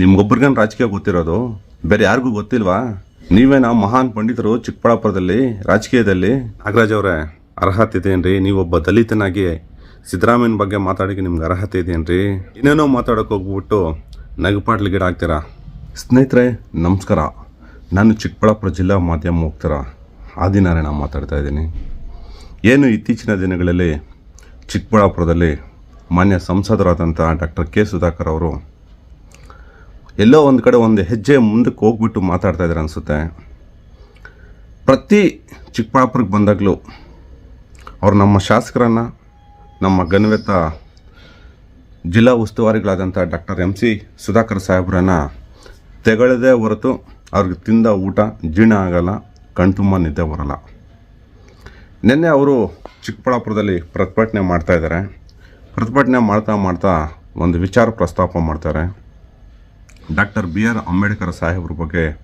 ನಿಮ್ಗೊಬ್ರಿಗೇನು ರಾಜಕೀಯ ಗೊತ್ತಿರೋದು? ಬೇರೆ ಯಾರಿಗೂ ಗೊತ್ತಿಲ್ವಾ? ನೀವೇನಾ ಮಹಾನ್ ಪಂಡಿತರು ಚಿಕ್ಕಬಳ್ಳಾಪುರದಲ್ಲಿ, ರಾಜಕೀಯದಲ್ಲಿ. ನಾಗರಾಜ್ ಅವರೇ, ಅರ್ಹತೆ ಇದೆಯೇನ್ರಿ? ನೀವೊಬ್ಬ ದಲಿತನಾಗಿ ಸಿದ್ದರಾಮಯ್ಯನ ಬಗ್ಗೆ ಮಾತಾಡೋಕ್ಕೆ ನಿಮ್ಗೆ ಅರ್ಹತೆ ಇದೆಯೇನ್ರಿ? ಇನ್ನೇನೋ ಮಾತಾಡೋಕೆ ಹೋಗ್ಬಿಟ್ಟು ನಗಪಾಟ್ಲು ಗಿಡ ಹಾಕ್ತೀರಾ? ಸ್ನೇಹಿತರೆ, ನಮಸ್ಕಾರ. ನಾನು ಚಿಕ್ಕಬಳ್ಳಾಪುರ ಜಿಲ್ಲಾ ಮಾಧ್ಯಮ ಹೋಗ್ತೀರಾ ಆದಿನಾರಾಯಣ ಮಾತಾಡ್ತಾ ಇದ್ದೀನಿ. ಏನು ಇತ್ತೀಚಿನ ದಿನಗಳಲ್ಲಿ ಚಿಕ್ಕಬಳ್ಳಾಪುರದಲ್ಲಿ ಮಾನ್ಯ ಸಂಸದರಾದಂಥ ಡಾಕ್ಟರ್ ಕೆ ಸುಧಾಕರ್ ಅವರು ಎಲ್ಲೋ ಒಂದು ಕಡೆ ಒಂದು ಹೆಜ್ಜೆ ಮುಂದಕ್ಕೆ ಹೋಗ್ಬಿಟ್ಟು ಮಾತಾಡ್ತಾ ಇದ್ದಾರೆ ಅನಿಸುತ್ತೆ. ಪ್ರತಿ ಚಿಕ್ಕಬಳ್ಳಾಪುರಕ್ಕೆ ಬಂದಾಗಲೂ ಅವರು ನಮ್ಮ ಶಾಸಕರನ್ನು, ನಮ್ಮ ಗನ್ವೆತ್ತ ಜಿಲ್ಲಾ ಉಸ್ತುವಾರಿಗಳಾದಂಥ ಡಾಕ್ಟರ್ ಎಂ ಸಿ ಸುಧಾಕರ್ ಸಾಹೇಬ್ರನ್ನ ತೆಗಳದೇ ಹೊರತು ಅವ್ರಿಗೆ ತಿಂದ ಊಟ ಜೀರ್ಣ ಆಗಲ್ಲ ಕಣ್ತುಂಬ ನಿದ್ದೆ ಬರಲ್ಲ. ನಿನ್ನೆ ಅವರು ಚಿಕ್ಕಬಳ್ಳಾಪುರದಲ್ಲಿ ಪ್ರತಿಭಟನೆ ಮಾಡ್ತಾಯಿದ್ದಾರೆ ಪ್ರತಿಭಟನೆ ಮಾಡ್ತಾ ಮಾಡ್ತಾ ಒಂದು ವಿಚಾರ ಪ್ರಸ್ತಾಪ ಮಾಡ್ತಾರೆ. ಡಾಕ್ಟರ್ ಬಿ ಆರ್ ಅಂಬೇಡ್ಕರ್ ಸಾಹೇಬ್ರ ಬಗ್ಗೆ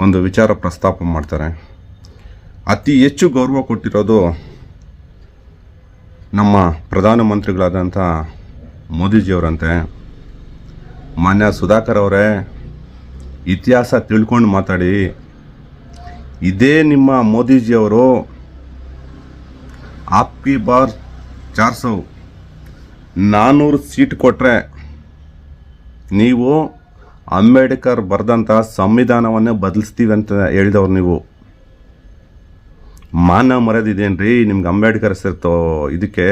ಒಂದು ವಿಚಾರ ಪ್ರಸ್ತಾಪ ಮಾಡ್ತಾರೆ. ಅತಿ ಹೆಚ್ಚು ಗೌರವ ಕೊಟ್ಟಿರೋದು ನಮ್ಮ ಪ್ರಧಾನಮಂತ್ರಿಗಳಾದಂಥ ಮೋದಿಜಿಯವರಂತೆ. ಮಾನ್ಯ ಸುಧಾಕರ್ ಅವರೇ, ಇತಿಹಾಸ ತಿಳ್ಕೊಂಡು ಮಾತಾಡಿ. ಇದೇ ನಿಮ್ಮ ಮೋದಿಜಿಯವರು ಆಪ್ಕಿ ಬಾರ್ ಚಾರ್ಸವ್ ನಾನ್ನೂರು ಸೀಟ್ ಕೊಟ್ಟರೆ ನೀವು ಅಂಬೇಡ್ಕರ್ ಬರೆದಂಥ ಸಂವಿಧಾನವನ್ನೇ ಬದಲಿಸ್ತೀವಿ ಅಂತ ಹೇಳಿದವ್ರು ನೀವು. ಮಾನ ಮರ್ಯಾದಿದೇನ್ರಿ? ನಿಮ್ಗೆ ಅಂಬೇಡ್ಕರ್ ಹೆಸರು ಇದಕ್ಕೆ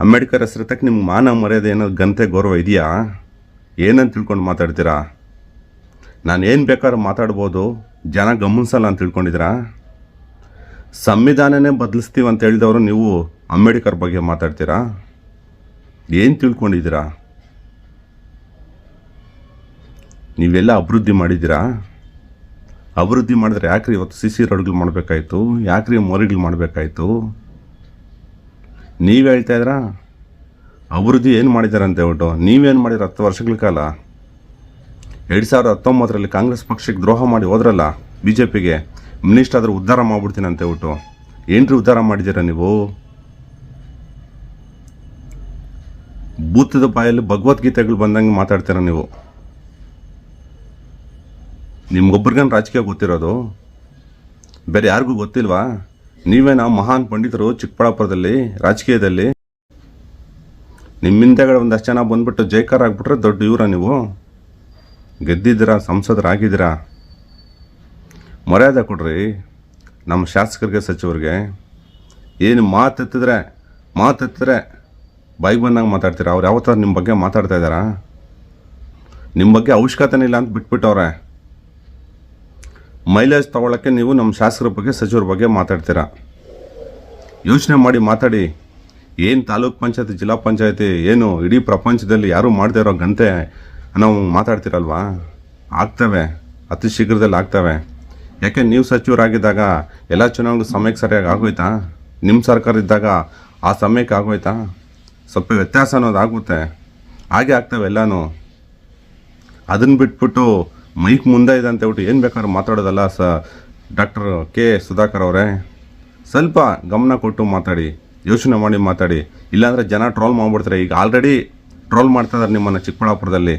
ಅಂಬೇಡ್ಕರ್ ಹೆಸರಿತಕ್ಕೆ ನಿಮ್ಗೆ ಮಾನ ಮರ್ಯಾದೆ ಏನೋ ಗಂತೆ ಗೌರವ ಇದೆಯಾ? ಏನಂತ ತಿಳ್ಕೊಂಡು ಮಾತಾಡ್ತೀರಾ? ನಾನು ಏನು ಬೇಕಾದ್ರೂ ಮಾತಾಡ್ಬೋದು. ಜನ ಗಮನಿಸಲ್ಲ ಅಂತ ತಿಳ್ಕೊಂಡಿದ್ದೀರಾ? ಸಂವಿಧಾನನೇ ಬದಲಿಸ್ತೀವಿ ಅಂತ ಹೇಳಿದವರು ನೀವು ಅಂಬೇಡ್ಕರ್ ಬಗ್ಗೆ ಮಾತಾಡ್ತೀರಾ? ಏನು ತಿಳ್ಕೊಂಡಿದ್ದೀರಾ? ನೀವೆಲ್ಲ ಅಭಿವೃದ್ಧಿ ಮಾಡಿದ್ದೀರಾ? ಅಭಿವೃದ್ಧಿ ಮಾಡಿದ್ರೆ ಯಾಕ್ರಿ ಇವತ್ತು ಸಿ ಸಿ ರೋಡ್ಗಳು ಮಾಡಬೇಕಾಯ್ತು? ಯಾಕ್ರಿ ಮೋರಿಗಳು ಮಾಡಬೇಕಾಯ್ತು? ನೀವು ಹೇಳ್ತಾ ಇದ್ದೀರಾ? ಅಭಿವೃದ್ಧಿ ಏನು ಮಾಡಿದ್ದಾರೆ ಅಂತ ಹೇಳ್ಬಿಟ್ಟು ನೀವೇನು ಮಾಡಿದ್ರೆ ಹತ್ತು ವರ್ಷಗಳ ಕಾಲ? ಎರಡು ಸಾವಿರದ ಹತ್ತೊಂಬತ್ತರಲ್ಲಿ ಕಾಂಗ್ರೆಸ್ ಪಕ್ಷಕ್ಕೆ ದ್ರೋಹ ಮಾಡಿ ಹೋದ್ರಲ್ಲ ಬಿ ಜೆ ಪಿಗೆ ಮಿನಿಸ್ಟರ್ ಆದರೂ ಉದ್ಧಾರ ಮಾಡಿಬಿಡ್ತೀನಿ ಅಂತ ಹೇಳ್ಬಿಟ್ಟು ಏನ್ರಿ ಉದ್ಧಾರ ಮಾಡಿದ್ದೀರಾ ನೀವು? ಭೂತದ ಬಾಯಲ್ಲಿ ಭಗವದ್ಗೀತೆಗಳು ಬಂದಂಗೆ ಮಾತಾಡ್ತೀರಾ ನೀವು? ನಿಮ್ಗೊಬ್ರಿಗೇನು ರಾಜಕೀಯ ಗೊತ್ತಿರೋದು? ಬೇರೆ ಯಾರಿಗೂ ಗೊತ್ತಿಲ್ವಾ? ನೀವೇನಾ ಮಹಾನ್ ಪಂಡಿತರು ಚಿಕ್ಕಬಳ್ಳಾಪುರದಲ್ಲಿ, ರಾಜಕೀಯದಲ್ಲಿ. ನಿಮ್ಮ ಒಂದಷ್ಟು ಜನ ಬಂದ್ಬಿಟ್ಟು ಜೈಕಾರ ಆಗಿಬಿಟ್ರೆ ದೊಡ್ಡ ಇವರ ನೀವು. ಗೆದ್ದಿದ್ದೀರಾ, ಸಂಸದರಾಗಿದ್ದೀರಾ? ಮರ್ಯಾದೆ ಕೊಡ್ರಿ ನಮ್ಮ ಶಾಸಕರಿಗೆ, ಸಚಿವರಿಗೆ. ಏನು ಮಾತೆತ್ತಿದ್ರೆ ಮಾತೆತ್ತಿದ್ರೆ ಬಾಯಿಗೆ ಬಂದಂಗೆ ಮಾತಾಡ್ತೀರಾ? ಅವ್ರು ಯಾವತ್ತಾರು ನಿಮ್ಮ ಬಗ್ಗೆ ಮಾತಾಡ್ತಾ ಇದ್ದಾರಾ? ನಿಮ್ಮ ಬಗ್ಗೆ ಅವಶ್ಯಕತೆನೇ ಇಲ್ಲ ಅಂತ ಬಿಟ್ಬಿಟ್ಟವ್ರೆ. ಮೈಲೇಜ್ ತೊಗೊಳಕ್ಕೆ ನೀವು ನಮ್ಮ ಶಾಸಕರ ಬಗ್ಗೆ, ಸಚಿವರ ಬಗ್ಗೆ ಮಾತಾಡ್ತೀರಾ? ಯೋಚನೆ ಮಾಡಿ ಮಾತಾಡಿ. ಏನು ತಾಲೂಕ್ ಪಂಚಾಯತಿ, ಜಿಲ್ಲಾ ಪಂಚಾಯತಿ, ಏನು ಇಡೀ ಪ್ರಪಂಚದಲ್ಲಿ ಯಾರೂ ಮಾಡದೇ ಇರೋ ಗಂಟೆ ನಾವು ಮಾತಾಡ್ತೀರಲ್ವಾ? ಆಗ್ತವೆ, ಅತಿ ಶೀಘ್ರದಲ್ಲಿ ಆಗ್ತವೆ. ಯಾಕೆ ನೀವು ಸಚಿವರಾಗಿದ್ದಾಗ ಎಲ್ಲ ಚುನಾವಣೆ ಸಮಯಕ್ಕೆ ಸರಿಯಾಗಿ ಆಗೋಯ್ತಾ? ನಿಮ್ಮ ಸರ್ಕಾರ ಇದ್ದಾಗ ಆ ಸಮಯಕ್ಕೆ ಆಗೋಯ್ತಾ? ಸ್ವಲ್ಪ ವ್ಯತ್ಯಾಸ ಅನ್ನೋದು ಆಗುತ್ತೆ. ಹಾಗೆ ಆಗ್ತವೆ ಎಲ್ಲನೂ. ಅದನ್ನು ಬಿಟ್ಬಿಟ್ಟು ಮೈಕ್ ಮುಂದೆ ಇದೆ ಅಂತ ಹೇಳ್ಬಿಟ್ಟು ಏನು ಬೇಕಾದ್ರೂ ಮಾತಾಡೋದಲ್ಲ, ಸ, ಡಾಕ್ಟರ್ ಕೆ ಸುಧಾಕರ್ ಅವರೇ. ಸ್ವಲ್ಪ ಗಮನ ಕೊಟ್ಟು ಮಾತಾಡಿ, ಯೋಚನೆ ಮಾಡಿ ಮಾತಾಡಿ. ಇಲ್ಲಾಂದರೆ ಜನ ಟ್ರೋಲ್ ಮಾಡಿಬಿಡ್ತಾರೆ. ಈಗ ಆಲ್ರೆಡಿ ಟ್ರೋಲ್ ಮಾಡ್ತಾ ಇದ್ದಾರೆ ನಿಮ್ಮನ್ನು ಚಿಕ್ಕಬಳ್ಳಾಪುರದಲ್ಲಿ.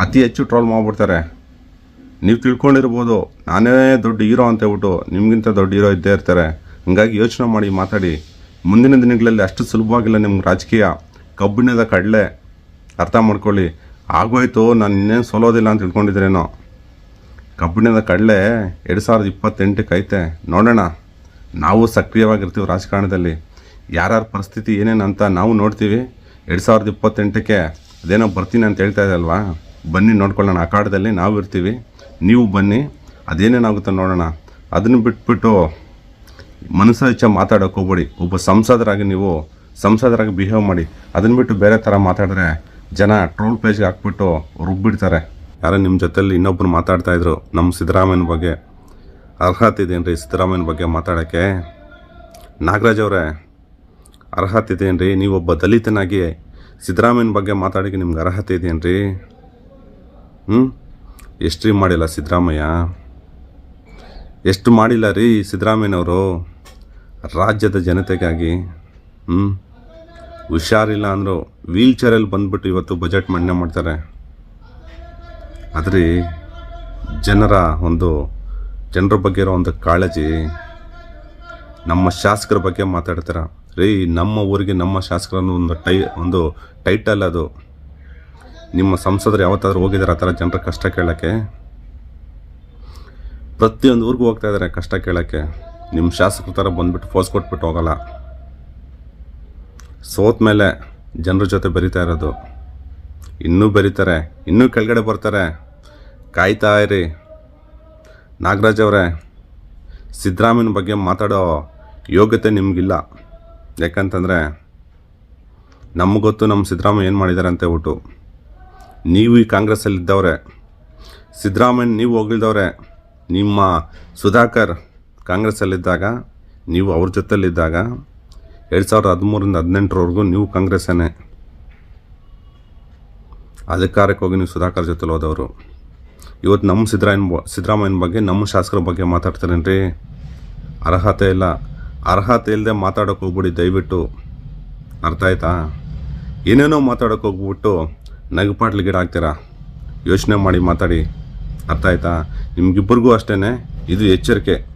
ಅತಿ ಹೆಚ್ಚು ಟ್ರೋಲ್ ಮಾಡಿಬಿಡ್ತಾರೆ. ನೀವು ತಿಳ್ಕೊಂಡಿರ್ಬೋದು, ನಾನೇ ದೊಡ್ಡ ಹೀರೋ ಅಂತ ಹೇಳ್ಬಿಟ್ಟು ನಿಮಗಿಂತ ದೊಡ್ಡ ಹೀರೋ ಇದ್ದೇ ಇರ್ತಾರೆ. ಹಂಗಾಗಿ ಯೋಚನೆ ಮಾಡಿ ಮಾತಾಡಿ. ಮುಂದಿನ ದಿನಗಳಲ್ಲಿ ಅಷ್ಟು ಸುಲಭವಾಗಿಲ್ಲ ನಿಮ್ಗೆ ರಾಜಕೀಯ. ಕಬ್ಬಿಣದ ಕಡಲೆ. ಅರ್ಥ ಮಾಡ್ಕೊಳ್ಳಿ. ಆಗೋಯ್ತು, ನಾನು ಇನ್ನೇನು ಸೋಲೋದಿಲ್ಲ ಅಂತ ತಿಳ್ಕೊಂಡಿದ್ರೇನೋ ಕಬ್ಬಿಣದ ಕಡಲೆ ಎರಡು ಸಾವಿರದ ಇಪ್ಪತ್ತೆಂಟಕ್ಕೆ ಐತೆ ನೋಡೋಣ, ನಾವು ಸಕ್ರಿಯವಾಗಿರ್ತೀವಿ ರಾಜಕಾರಣದಲ್ಲಿ. ಯಾರ್ಯಾರ ಪರಿಸ್ಥಿತಿ ಏನೇನು ಅಂತ ನಾವು ನೋಡ್ತೀವಿ. ಎರಡು ಸಾವಿರದ ಇಪ್ಪತ್ತೆಂಟಕ್ಕೆ ಅದೇನೋ ಬರ್ತೀನಿ ಅಂತ ಹೇಳ್ತಾ ಇದ್ದಲ್ವಾ ಬನ್ನಿ ನೋಡ್ಕೊಳ್ಳೋಣ ಅಖಾಡದಲ್ಲಿ ನಾವು ಇರ್ತೀವಿ. ನೀವು ಬನ್ನಿ ಅದೇನೇನಾಗುತ್ತೋ ನೋಡೋಣ. ಅದನ್ನು ಬಿಟ್ಬಿಟ್ಟು ಮನಸ್ಸು ಇಚ್ಛೆ ಮಾತಾಡೋಕೆ ಹೋಗ್ಬೇಡಿ. ಒಬ್ಬ ಸಂಸದರಾಗಿ ನೀವು, ಸಂಸದರಾಗಿ ಬಿಹೇವ್ ಮಾಡಿ. ಅದನ್ನು ಬಿಟ್ಟು ಬೇರೆ ಥರ ಮಾತಾಡಿದ್ರೆ ಜನ ಟ್ರೋಲ್ ಪೇಜ್ಗೆ ಹಾಕ್ಬಿಟ್ಟು ರುಬ್ಬಿಡ್ತಾರೆ. ಯಾರೋ ನಿಮ್ಮ ಜೊತೆಲಿ ಇನ್ನೊಬ್ಬರು ಮಾತಾಡ್ತಾ ಇದ್ರು ನಮ್ಮ ಸಿದ್ದರಾಮಯ್ಯನ ಬಗ್ಗೆ. ಅರ್ಹತೆ ಇದೆಯೇನ್ರಿ ಸಿದ್ದರಾಮಯ್ಯನ ಬಗ್ಗೆ ಮಾತಾಡೋಕ್ಕೆ? ನಾಗರಾಜ್ ಅವರೇ, ಅರ್ಹತೆ ಇದೇನು ರೀ ನೀವೊಬ್ಬ ದಲಿತನಾಗಿ ಸಿದ್ದರಾಮಯ್ಯನ ಬಗ್ಗೆ ಮಾತಾಡೋಕ್ಕೆ ನಿಮ್ಗೆ ಅರ್ಹತೆ ಇದೇನು ರೀ ಹ್ಞೂ ಎಷ್ಟು ಮಾಡಿಲ್ಲ ಸಿದ್ದರಾಮಯ್ಯ? ಎಷ್ಟು ಮಾಡಿಲ್ಲ ರೀ ಸಿದ್ದರಾಮಯ್ಯನವರು? ರಾಜ್ಯದ ಜನತೆಗಾಗಿ. ಹ್ಞೂ ಹುಷಾರಿಲ್ಲ ಅಂದರು ವೀಲ್ ಚೇರಲ್ಲಿ ಬಂದ್ಬಿಟ್ಟು ಇವತ್ತು ಬಜೆಟ್ ಮಂಡನೆ ಮಾಡ್ತಾರೆ. ಆದರೆ ಜನರ ಒಂದು, ಜನರ ಬಗ್ಗೆ ಇರೋ ಒಂದು ಕಾಳಜಿ ನಮ್ಮ ಶಾಸಕರ ಬಗ್ಗೆ ಮಾತಾಡ್ತಾರ? ರೀ, ನಮ್ಮ ಊರಿಗೆ ನಮ್ಮ ಶಾಸಕರನ್ನು ಒಂದು ಟೈ, ಒಂದು ಟೈಟಲ್ ಅದು. ನಿಮ್ಮ ಸಂಸದರು ಯಾವತ್ತಾದ್ರೂ ಹೋಗಿದ್ದಾರೆ ಆ ಥರ ಜನರ ಕಷ್ಟ ಕೇಳೋಕ್ಕೆ? ಪ್ರತಿಯೊಂದು ಊರಿಗೂ ಹೋಗ್ತಾ ಇದ್ದಾರೆ ಕಷ್ಟ ಕೇಳೋಕ್ಕೆ. ನಿಮ್ಮ ಶಾಸಕರ ಥರ ಬಂದ್ಬಿಟ್ಟು ಫೋಸ್ ಕೊಟ್ಬಿಟ್ಟು ಹೋಗಲ್ಲ. ಸೋತ ಮೇಲೆ ಜನರ ಜೊತೆ ಬರಿತಾ ಇರೋದು. ಇನ್ನೂ ಬರೀತಾರೆ, ಇನ್ನೂ ಕೆಳಗಡೆ ಬರ್ತಾರೆ. ಕಾಯ್ತಾ ಇರಿ. ನಾಗರಾಜ್ ಅವರೇ, ಸಿದ್ದರಾಮಯ್ಯನ ಬಗ್ಗೆ ಮಾತಾಡೋ ಯೋಗ್ಯತೆ ನಿಮಗಿಲ್ಲ. ಯಾಕಂತಂದರೆ ನಮಗೊತ್ತು ಗೊತ್ತು ನಮ್ಮ ಸಿದ್ದರಾಮಯ್ಯ ಏನು ಮಾಡಿದ್ದಾರೆ ಅಂತ ಹೇಳ್ಬಿಟ್ಟು. ನೀವು ಈ ಕಾಂಗ್ರೆಸ್ಸಲ್ಲಿದ್ದವ್ರೆ ಸಿದ್ದರಾಮಯ್ಯ ನೀವು ಹೋಗಿಲ್ದವ್ರೆ ನಿಮ್ಮ ಸುಧಾಕರ್ ಕಾಂಗ್ರೆಸ್ಸಲ್ಲಿದ್ದಾಗ, ನೀವು ಅವ್ರ ಜೊತೆಲಿದ್ದಾಗ ಎರಡು ಸಾವಿರದ ಹದಿಮೂರಿಂದ ಹದಿನೆಂಟರವರೆಗೂ ನೀವು ಕಾಂಗ್ರೆಸ್ಸನ್ನೇ ಅಧಿಕಾರಕ್ಕೆ ಹೋಗಿ ನೀವು ಸುಧಾಕರ್ ಜೊತೆಲಿ ಹೋದವರು. ಇವತ್ತು ನಮ್ಮ ಸಿದ್ದರಾಮಯ್ಯ ಸಿದ್ದರಾಮಯ್ಯನ ಬಗ್ಗೆ, ನಮ್ಮ ಶಾಸಕರ ಬಗ್ಗೆ ಮಾತಾಡ್ತಾರೇನ್ರಿ? ಅರ್ಹತೆ ಇಲ್ಲ. ಅರ್ಹತೆ ಇಲ್ಲದೆ ಮಾತಾಡೋಕೆ ಹೋಗ್ಬಿಡಿ, ದಯವಿಟ್ಟು. ಅರ್ಥ ಆಯ್ತಾ? ಏನೇನೋ ಮಾತಾಡೋಕೆ ಹೋಗ್ಬಿಟ್ಟು ನಗಪಾಟ್ಲು ಗಿಡ ಹಾಕ್ತೀರಾ? ಯೋಚನೆ ಮಾಡಿ ಮಾತಾಡಿ. ಅರ್ಥ ಆಯ್ತಾ? ನಿಮಗಿಬ್ಬರಿಗೂ ಅಷ್ಟೇ ಇದು ಎಚ್ಚರಿಕೆ.